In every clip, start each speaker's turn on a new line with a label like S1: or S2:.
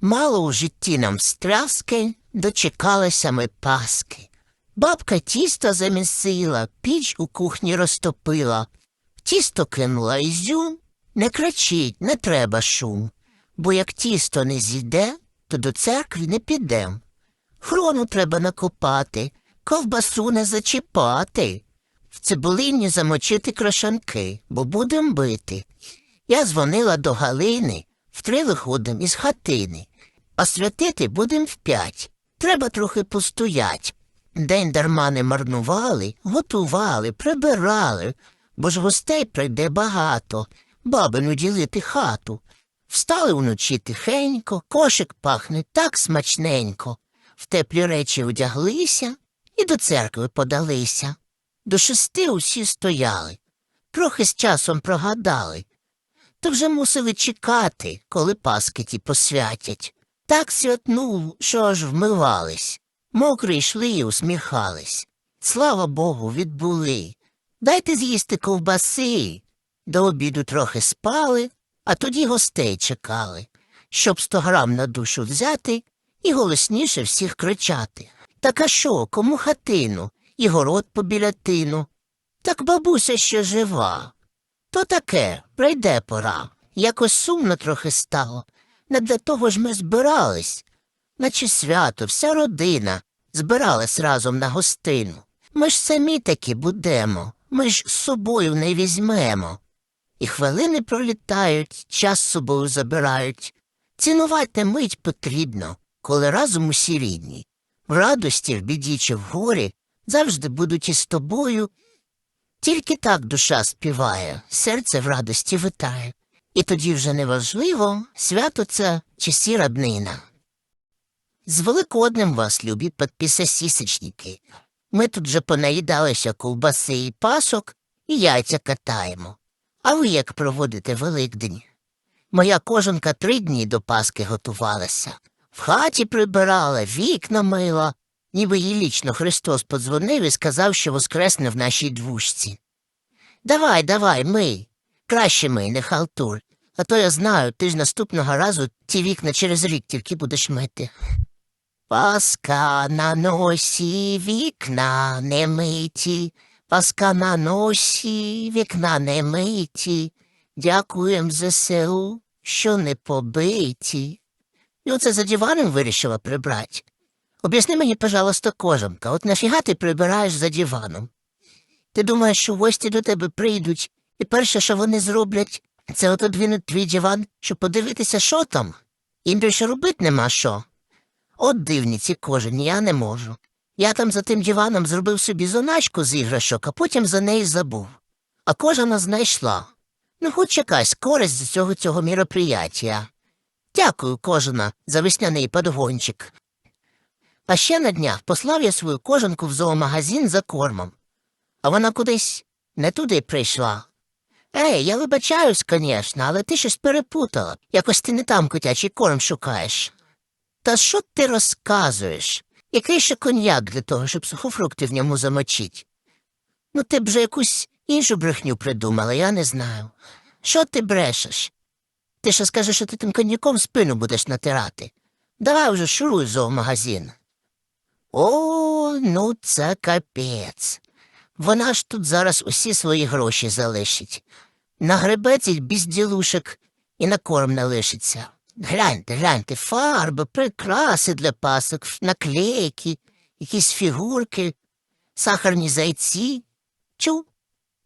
S1: Мало у житті нам стряски, дочекалися ми паски. Бабка тісто замісила, піч у кухні розтопила. Тісто кинула ізюм. Не кричіть, не треба шум, бо як тісто не зійде, то до церкви не підем. Хрону треба накопати, ковбасу не зачіпати. В цибулині замочити крошанки, бо будем бити. Я дзвонила до Галини, в три виходим із хатини. А святити будем в п'ять. Треба трохи постоять. День дарма не марнували, готували, прибирали, бо ж гостей прийде багато, бабину ділити хату. Встали вночі тихенько, кошик пахне так смачненько. В теплі речі одяглися і до церкви подалися. До шести усі стояли, трохи з часом прогадали. То вже мусили чекати, коли паски ті посвятять. Так святнув, що аж вмивались. Мокрі йшли і усміхались. Слава Богу, відбули. Дайте з'їсти ковбаси. До обіду трохи спали, а тоді гостей чекали, щоб сто грам на душу взяти і голосніше всіх кричати. Так а що, кому хатину, і город побіля тину? Так бабуся ще жива. То таке, прийде пора. Якось сумно трохи стало. Не для того ж ми збирались. Наче свято, вся родина збиралась разом на гостину. Ми ж самі таки будемо, ми ж з собою не візьмемо. І хвилини пролітають, час собою забирають. Цінувати мить потрібно, коли разом усі рідні. В радості, в біді чи в горі завжди будуть із тобою. Тільки так душа співає, серце в радості витає. І тоді вже неважливо, свято це чи сіра днина. З Великоднем вас, любі підписасісечники. Ми тут же понаїдалися ковбаси і пасок і яйця катаємо. А ви як проводите Великдень? Моя кожанка три дні до Паски готувалася. В хаті прибирала, вікна мила, ніби їй лічно Христос подзвонив і сказав, що воскресне в нашій двушці. Давай, давай, мий. Краще мий, не халтур. А то я знаю, ти ж наступного разу ті вікна через рік тільки будеш мити. Паска на носі, вікна не миті, паска на носі, вікна не миті. Дякуєм ЗСУ, що не побиті. І оце за диваном вирішила прибрати. Об'ясни мені, пожалуйста, кожанка, от нафіга ти прибираєш за диваном? Ти думаєш, що гості до тебе прийдуть, і перше, що вони зроблять, це от одвинуть твій диван, щоб подивитися, що там. Їм більше робити нема що. От дивні ці кожені, я не можу. Я там за тим диваном зробив собі зоначку з іграшок, а потім за неї забув. А кожана знайшла. Ну, хоч якась користь з цього цього міроприяття. Дякую, кожана, за весняний подгончик. А ще на днях послав я свою кожанку в зоомагазин за кормом. А вона кудись не туди прийшла. Ей, я вибачаюсь, звісно, але ти щось перепутала. Якось ти не там котячий корм шукаєш. Та що ти розказуєш? Який ще коньяк для того, щоб сухофрукти в ньому замочить? Ну, ти б же якусь іншу брехню придумала, я не знаю. Що ти брешеш? Ти ще скажеш, що ти тим коньяком спину будеш натирати. Давай вже шуруй зоомагазин. О, ну це капець. Вона ж тут зараз усі свої гроші залишить. Нагребе цих безділушек і на корм не лишиться. Гляньте, гляньте, фарби, прикраси для пасок, наклейки, якісь фігурки, сахарні зайці. Чу.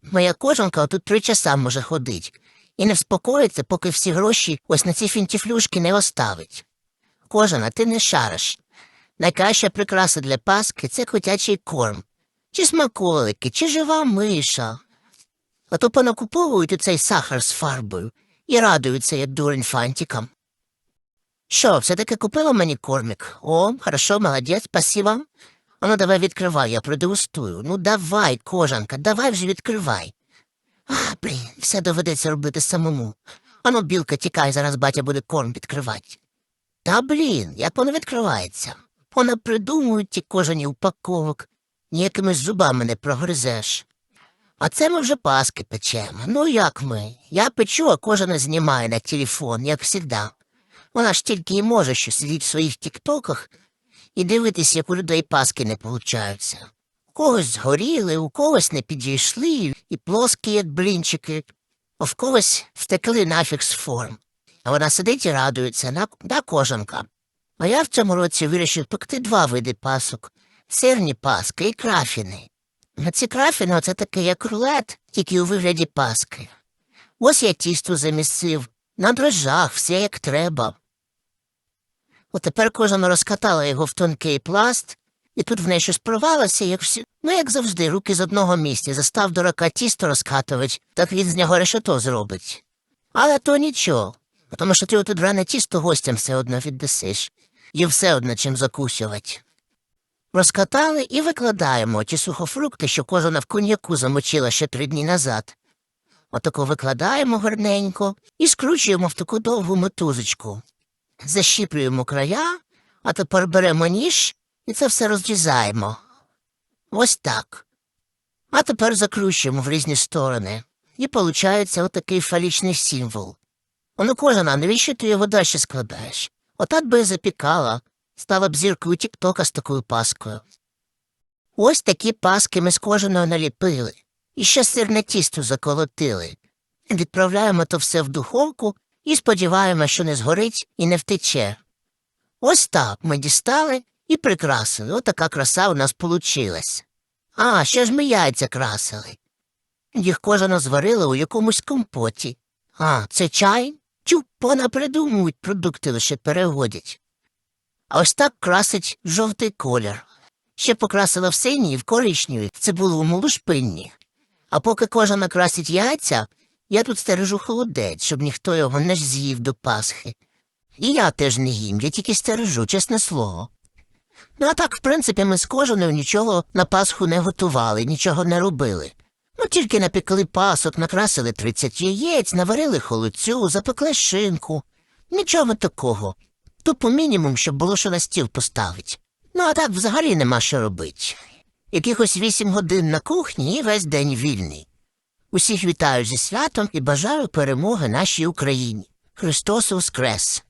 S1: Моя кожанка тут три часа може ходить і не вспокоїться, поки всі гроші ось на ці фінтіфлюшки не оставить. Кожана, ти не шариш. Найкраща прикраса для паски це котячий корм, чи смаколики, чи жива миша. А то понакуповують цей сахар з фарбою і радуються, як дурень фантикам. Що, все-таки купила мені кормик? О, хорошо, молодець, спасибо. А ну давай відкривай, я продегустую. Ну давай, кожанка, давай вже відкривай. А, блін, все доведеться робити самому. Ану, білка, тікай, зараз батя буде корм відкривати. Та блін, як воно відкривається? Вона придумують ті кожані упаковок, ніякими зубами не прогризеш. А це ми вже паски печемо. Ну як ми? Я печу, а кожана знімає на телефон, як завжди. Вона ж тільки і може що сидіти в своїх тіктоках і дивитись, як у людей паски не получаються. У когось згоріли, у когось не підійшли, і плоскі, як блінчики, а в когось втекли нафіг з форм. А вона сидить і радується на, на кожанка. А я в цьому році вирішив пекти два види пасок сирні паски і крафіни. На ці крафіни це таке як рулет, тільки у вигляді паски. Ось я тісто замісив, на дрожжах, все як треба. От тепер розкатала його в тонкий пласт, і тут в неї щось порвалося, як всі, ну як завжди, руки з одного місця, застав дурака тісто розкатувати, так він з нього решето зробить. Але то нічого, тому що ти отут ране тісто гостям все одно віддасиш, і все одно чим закусувати. Розкатали і викладаємо ті сухофрукти, що кожна в коньяку замочила ще три дні назад. Отако викладаємо гарненько і скручуємо в таку довгу мотузочку. Защіплюємо края, а тепер беремо ніж і це все розрізаємо. Ось так. А тепер закручуємо в різні сторони. І виходить отакий фалічний символ. Ну, кожана, навіщо ти його далі складаєш? Отак би запікала, стала б зіркою тіктока з такою паскою. Ось такі паски ми з кожаного наліпили. І ще сирне тісто заколотили. Відправляємо то все в духовку і сподіваємося, що не згорить і не втече. Ось так ми дістали і прикрасили. Отака краса у нас получилась. А, ще ж ми яйця красили. Їх кожано зварили у якомусь компоті. А, це чай? Тю, пона придумують, продукти лише переводять. А ось так красить жовтий колір. Ще покрасила в синій і в коричневій, в цибуловому лушпинні. А поки кожа накрасить яйця, я тут стережу холодець, щоб ніхто його не з'їв до Пасхи. І я теж не їм, я тільки стережу, чесне слово. Ну а так, в принципі, ми з кожаною нічого на Пасху не готували, нічого не робили. Ну, тільки напекли пасок, накрасили 30 яєць, наварили холодцю, запекли шинку. Нічого такого. Тупо мінімум, щоб було що на стіл поставить. Ну, а так взагалі нема що робити. Якихось вісім годин на кухні і весь день вільний. Усіх вітаю зі святом і бажаю перемоги нашій Україні. Христос Воскрес!